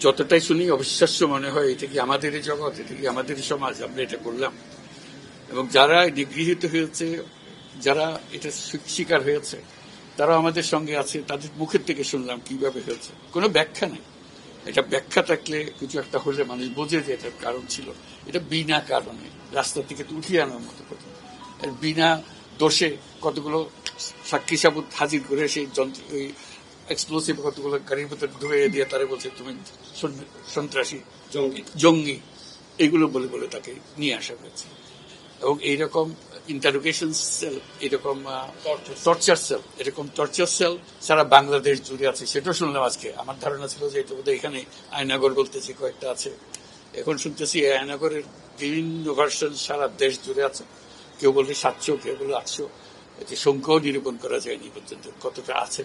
যতটাই শুনি, অবিশ্বাস্য মনে হয়, এটা কি আমাদেরই জগৎ, এটা কি আমাদেরই সমাজ, আমরা এটা করলাম। এবং যারা নিগৃহীত হয়েছে, যারা এটা শিকার হয়েছে তারা আমাদের সঙ্গে আছে, তাদের মুখের থেকে শুনলাম কীভাবে হয়েছে। কোনো ব্যাখ্যা নেই। এটা ব্যাখ্যা থাকলে কিছু একটা হলে মানুষ বোঝে যে এটার কারণ ছিল। এটা বিনা কারণে, রাস্তা থেকে তো উঠিয়ে আনার মতো কথা। বিনা দোষে কতগুলো সাক্ষী সাবুত হাজির করে সেই যন্ত্র এক্সপ্লোসিভ কতগুলো গাড়ির ভিতরে ধুয়ে দিয়ে তারে বলছে তুমি সন- সন্ত্রাসী জঙ্গি। জঙ্গি। এগুলো বলে বলে তাকে নিয়ে আসা হয়েছে। এবং এইরকম ইন্টারোগেশন সেল এরকম টর্চার সেল এরকম টর্চার সেল সারা বাংলাদেশ জুড়ে আছে। সেটাও শুনলাম আজকে। আমার ধারণা ছিল যে এটা বোধহয় এখানে আয়নাগর বলতেছি কয়েকটা আছে। এখন শুনতেছি এই আয়নাগরের বিভিন্ন ভার্সন সারা দেশ জুড়ে আছে। কেউ বলে সাতশো কেউ বলে আটশো। এতে সংখ্যাও নিরূপণ করা যায়নি পর্যন্ত। কতটা আছে?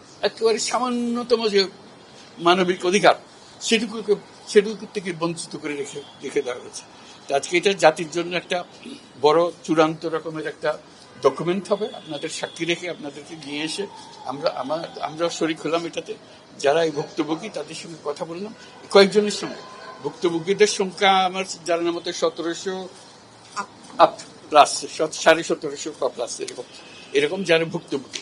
একেবারে সামান্যতম যে মানবিক অধিকার, সেটুকুকে সেটুকু থেকে বঞ্চিত করে রেখে রেখে দেওয়া হয়েছে। আজকে এটা জাতির জন্য একটা বড় চূড়ান্ত রকমের একটা ডকুমেন্ট হবে। আপনাদের সাক্ষী রেখে আপনাদেরকে নিয়ে এসে আমরা, আমার আমরা শরিক হলাম এটাতে। যারা এই ভুক্তভোগী, তাদের সঙ্গে কথা বললাম। কয়েকজনের সঙ্গে। ভুক্তভোগীদের সংখ্যা আমার জানার মতো সতেরোশো প্লাস সাড়ে সতেরোশো প্লাস এরকম। এরকম যারা ভুক্তভোগী।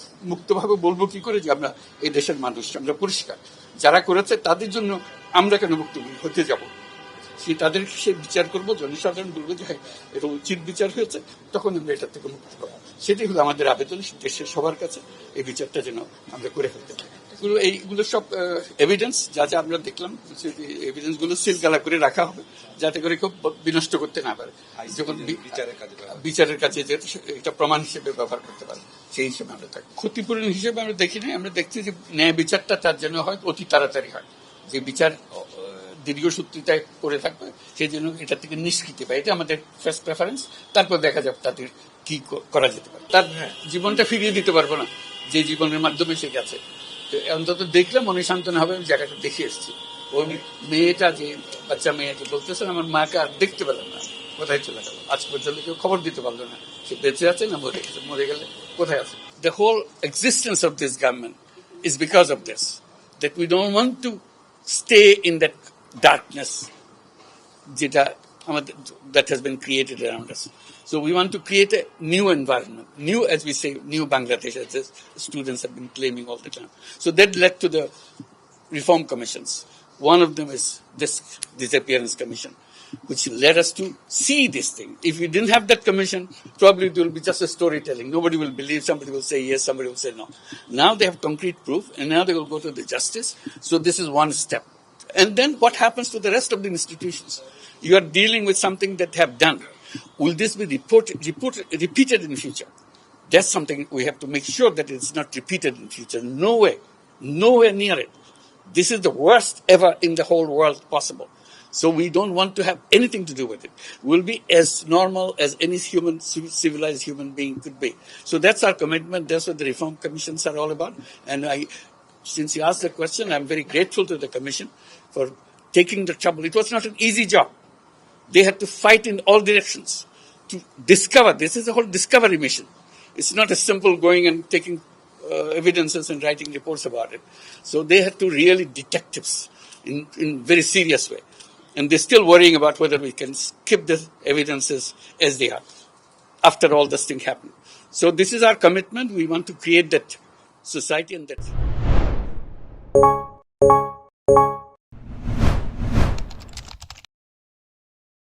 মুক্তভাবে বলব কি করে যে আমরা এই দেশের মানুষ, আমরা পরিষ্কার। যারা করেছে তাদের জন্য আমরা কেন মুক্ত হতে যাব? সে তাদের সে বিচার করব, জনসাধারণ বলব যে হ্যাঁ এটা উচিত বিচার হয়েছে, তখন আমরা এটা থেকে মুক্ত পাবো সেটাই হলো আমাদের আবেদন দেশের সবার কাছে এই বিচারটা যেন আমরা করে ফেলতে পারি। এগুলো এইগুলো সব এভিডেন্স যা যা আমরা দেখলাম এভিডেন্সগুলো সিলগালা করে রাখা হবে যাতে করে কেউ বিনষ্ট করতে না পারে। যখন বিচারের কাছে যেহেতু এটা প্রমাণ হিসেবে ব্যবহার করতে পারে সেই হিসেবে আমরা থাকি। ক্ষতিপূরণ হিসেবে আমরা দেখি না আমরা দেখছি যে ন্যায় বিচারটা তার জন্য হয় অতি তাড়াতাড়ি হয়। যে বিচার দীর্ঘসূত্রিতায় করে থাকবে সেই জন্য এটা থেকে নিষ্কৃতি পায়। এটা আমাদের ফার্স্ট প্রেফারেন্স তারপর দেখা যাবে তাদের কি করা যেতে পারে। তার জীবনটা ফিরিয়ে দিতে পারব না যে জীবনের মাধ্যমে সে গেছে। অন্তত দেখলে মনে সান্ত্বনা হবে, আমি জায়গাটা দেখে এসেছি। ওই মেয়েটা যে, বাচ্চা মেয়েকে বলতেছে আমার মাকে আর দেখতে পেলাম না। কোথায় চলে গেল? আজ পর্যন্ত কেউ খবর দিতে পারল না। সে বেঁচে আছে না মরে গেছে? মরে গেলে কোথায় আছে? The whole existence of this government is because of this that we don't want to stay in that darkness যেটা that has been created around us. So we want to create a new environment, new, as we say, new Bangladesh, as the students have been claiming all the time. So that led to the reform commissions. One of them is this disappearance commission, which led us to see this thing. If we didn't have that commission, probably it will be just a storytelling. Nobody will believe, somebody will say yes, somebody will say no. Now they have concrete proof, and now they will go to the justice. So this is one step. And then what happens to the rest of the institutions? You are dealing with something that have done. Will this be reported, reported, repeated in future? That's something we have to make sure that it's not repeated in future. No way, nowhere near it. This is the worst ever in the whole world possible. So we don't want to have anything to do with it. We'll be as normal as any human, civilized human being could be. So that's our commitment. That's what the reform commissions are all about. And I, since you asked the question, I'm very grateful to the commission for taking the trouble. It was not an easy job. They had to fight in all directions to discover. This is a whole discovery mission. It's not as simple going and taking uh, evidences and writing reports about it. So they had to really detectives in in very serious way, and they're still worrying about whether we can skip the evidences as they are after all this thing happened. So this is our commitment. We want to create that society and that.